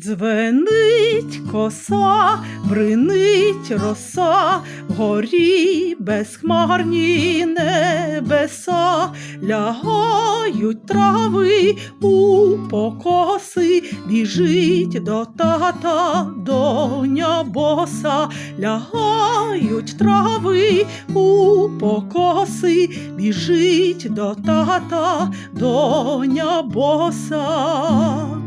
Дзвенить коса, бринить роса, вгорі безхмарні небеса, лягають трави у покоси, біжить до тата доня боса, лягають трави у покоси, біжить до тата доня боса.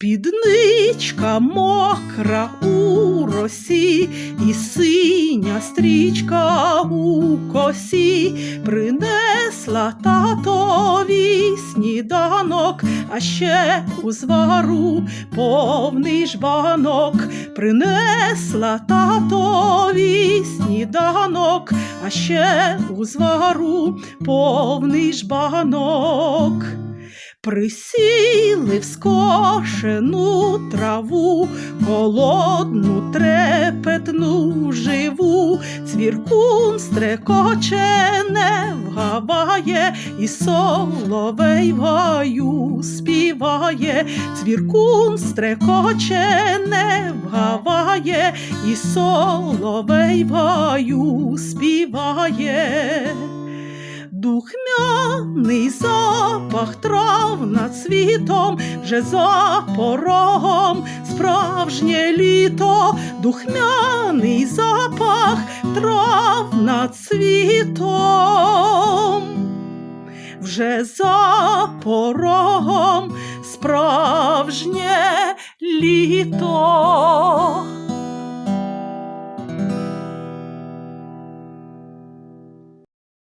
Спідничка мокра у росі, і синя стрічка у косі, принесла татові сніданок, а ще у звару повний жбанок, принесла татові сніданок, а ще у звару повний жбанок. Присіли в скошену траву, холодну, трепетну живу, цвіркун стрекоче не вгаває, і соловей гаю співає, цвіркун стрекоче не вгаває, і соловей в гаю співає. Духмяний запах трав над світом, вже за порогом справжнє літо, духмяний запах трав над світом, вже за порогом справжнє літо.